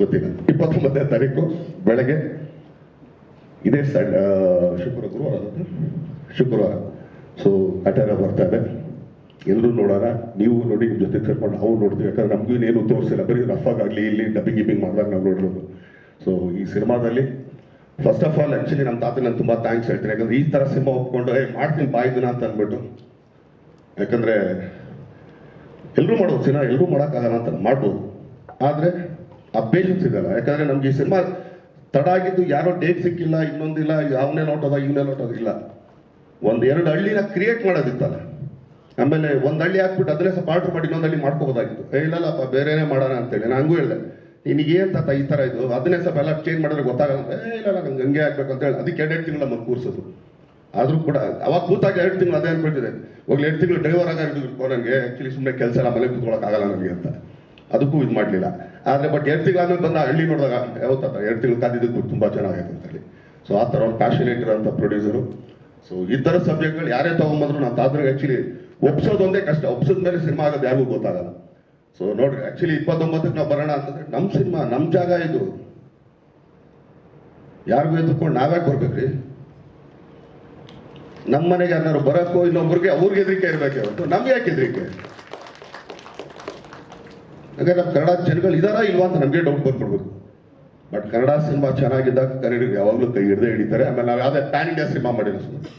ಗೊತ್ತಿಲ್ಲ ಇಪ್ಪತ್ತೊಂಬತ್ತನೇ ತಾರೀಕು ಬೆಳಗ್ಗೆ ಇದೇ ಸಡ್ ಶುಕ್ರ ಗುರುವಾರ ಶುಕ್ರವಾರ. ಸೊ ಅಟೆರ ಬರ್ತಾ ಇದೆ. ಎಲ್ಲರೂ ನೋಡೋಣ. ನೀವು ನೋಡಿ ನಿಮ್ಮ ಜೊತೆ ಕರ್ಕೊಂಡು ನಾವು ನೋಡ್ತೀವಿ. ಯಾಕಂದ್ರೆ ನಮಗೂ ಇನ್ನೇನು ತೋರಿಸಿಲ್ಲ. ಬರೀ ರಫ್ ಆಗಲಿ, ಇಲ್ಲಿ ಡಬ್ಬಿಂಗ್ ಗಿಬ್ಬಿಂಗ್ ಮಾಡಿದಾಗ ನಾವು ನೋಡಿರೋದು. ಸೊ ಈ ಸಿನಿಮಾದಲ್ಲಿ ಫಸ್ಟ್ ಆಫ್ ಆಲ್ ಆ್ಯಕ್ಚುಲಿ ನಮ್ಮ ತಾತ ನಾನು ತುಂಬ ಥ್ಯಾಂಕ್ಸ್ ಹೇಳ್ತೀನಿ ಯಾಕಂದ್ರೆ ಈ ಥರ ಸಿನಿಮಾ ಒಪ್ಕೊಂಡು ಮಾಡ್ತೀನಿ ಬಾಯ್ದಿನ ಅಂತ ಅಂದ್ಬಿಟ್ಟು. ಯಾಕಂದ್ರೆ ಎಲ್ಲರೂ ಮಾಡೋದು ಸಿನಿಮಾ ಎಲ್ಲರೂ ಮಾಡೋಕ್ಕಾಗಲ್ಲ ಅಂತ ಮಾಡ್ಬೋದು. ಆದರೆ ಪೇಷನ್ಸ್ ಇದೆಯಲ್ಲ ಯಾಕಂದ್ರೆ ನಮ್ಗೆ ಈ ಸಿನಿಮಾ ತಡ ಆಗಿದ್ದು ಯಾರೋ ಡೇಟ್ ಸಿಕ್ಕಿಲ್ಲ, ಇನ್ನೊಂದಿಲ್ಲ, ಅವನೇ ನೋಟದ ಇವನೇ ನೋಟದ ಇಲ್ಲ. ಒಂದ್ ಎರಡು ಹಳ್ಳಿನ ಕ್ರಿಯೇಟ್ ಮಾಡೋದಿತ್ತಲ್ಲ. ಆಮೇಲೆ ಒಂದ್ ಹಳ್ಳಿ ಹಾಕ್ಬಿಟ್ಟು ಅದನ್ನೇ ಸ್ವಲ್ಪ ಆರ್ಡರ್ ಮಾಡಿ ಇನ್ನೊಂದು ಹಳ್ಳಿ ಮಾಡ್ಕೋಬೋದಾಗಿತ್ತು. ಇಲ್ಲಲ್ಲಪ್ಪ ಬೇರೆನೇ ಮಾಡೋಣ ಅಂತೇಳಿ. ನಾನು ಹಂಗೂ ಹೇಳಿದೆ. ಏನ್ ತಾತ ಈ ತರ ಇದು? ಅದನ್ನೇ ಸ್ವಲ್ಪ ಎಲ್ಲ ಚೇಂಜ್ ಮಾಡಿದ್ರೆ ಗೊತ್ತಾಗಲ್ಲ ಅಂತ. ಇಲ್ಲ ನಂಗೆ ಹಂಗೆ ಆಗ್ಬೇಕು ಅಂತ ಹೇಳಿ. ಅದಕ್ಕೆ ಎರಡು ತಿಂಗಳು ನಮ್ಗೆ ಕೂರಿಸೋದು. ಆದ್ರೂ ಕೂಡ ಅವಾಗ ಕೂತಾಗ ಎರಡು ತಿಂಗಳು ಅದೇ ಅನ್ಕೊಳ್ತಿದೆ ಹೋಗ್ಲಿ ಎರಡು ತಿಂಗಳು ಡ್ರೈವರ್ ಆಗಿ ನನಗೆ ಆಕ್ಚುಲಿ ಸುಮ್ಮನೆ ಕೆಲಸ ಎಲ್ಲ ಮನೆ ಆಗಲ್ಲ ನನಗೆ ಅಂತ. ಅದಕ್ಕೂ ಇದು ಮಾಡಲಿಲ್ಲ. ಆದ್ರೆ ಬಟ್ ಎರಡು ತಿಂಗಳು ಆದ್ಮೇಲೆ ಬಂದ ಹಳ್ಳಿ ನೋಡಿದಾಗ, ಯಾವತ್ತ ಎರಡು ತಿಂಗಳು ಕಾದಿದ್ದಕ್ಕೂ ತುಂಬಾ ಚೆನ್ನಾಗೈತೆ ಅಂತ ಹೇಳಿ. ಸೊ ಆ ಥರ ಒಂದು ಪ್ಯಾಷನೇಟ್ ಅಂತ ಪ್ರೊಡ್ಯೂಸರು ಸೊ ಈ ಥರ ಸಬ್ಜೆಕ್ಟ್ಗಳು ಯಾರೇ ತಗೊಂಬಂದ್ರು ನಾನು ತಾದ್ರೆ ಆಕ್ಚುಲಿ ಒಪ್ಸೋದೊಂದೇ ಕಷ್ಟ. ಒಪ್ಸೋದ ಮೇಲೆ ಸಿನಿಮಾ ಆಗೋದು ಯಾರಿಗೂ ಗೊತ್ತಾಗಲ್ಲ. ಸೊ ನೋಡ್ರಿ ಆ್ಯಕ್ಚುಲಿ ಇಪ್ಪತ್ತೊಂಬತ್ತಕ್ಕೆ ನಾವು ಬರೋಣ ಅಂತಂದ್ರೆ ನಮ್ಮ ಸಿನಿಮಾ ನಮ್ಮ ಜಾಗ ಇದು. ಯಾರಿಗೂ ಎದ್ಕೊಂಡು ನಾವ್ಯಾಕೆ ಬರ್ಬೇಕ್ರಿ ನಮ್ಮ ಮನೆಗೆ ಯಾರು ಬರೋಕ್ಕೋ ಇನ್ನೊಬ್ರಿಗೆ ಅವ್ರಿಗೆ ಹೆದರಿಕೆ ಇರಬೇಕು ನಮ್ಗೆ ಯಾಕೆ ಹೆದರಿಕೆ? ಹಾಗಾದ್ರೆ ನಮ್ಮ ಕನ್ನಡ ಜನಗಳು ಇದಾರಾ ಇಲ್ವಾ ಅಂತ ನಮಗೆ ಡೌಟ್ ಬಂದ್ಬಿಡ್ಬೇಕು ಬಟ್ ಕನ್ನಡ ಸಿನಿಮಾ ಚೆನ್ನಾಗಿದ್ದಾಗ ಕನ್ನಡಿಗರು ಯಾವಾಗಲೂ ಕೈ ಹಿಡ್ದೇ ಹಿಡಿತಾರೆ. ಆಮೇಲೆ ನಾವು ಯಾವುದೇ ಪ್ಯಾನ್ ಇಂಡಿಯಾ ಸಿನಿಮಾ ಮಾಡಿರೋ ಸುಮ್ಮನೆ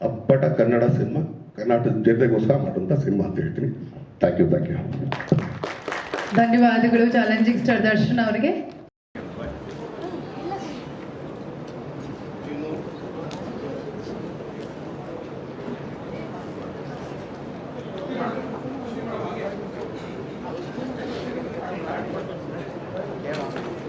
ಅಪ್ಪಟ ಕನ್ನಡ ಸಿನಿಮಾ ಕರ್ನಾಟಕದ ಜನತೆಗೋಸ್ಕರ ಮಾಡುವಂಥ ಸಿನಿಮಾ ಅಂತ ಹೇಳ್ತೀನಿ. ಥ್ಯಾಂಕ್ ಯು ಥ್ಯಾಂಕ್ ಯು ಧನ್ಯವಾದಗಳು ಚಾಲೆಂಜಿಂಗ್ ಸ್ಟಾರ್ ದರ್ಶನ್ ಅವರಿಗೆ.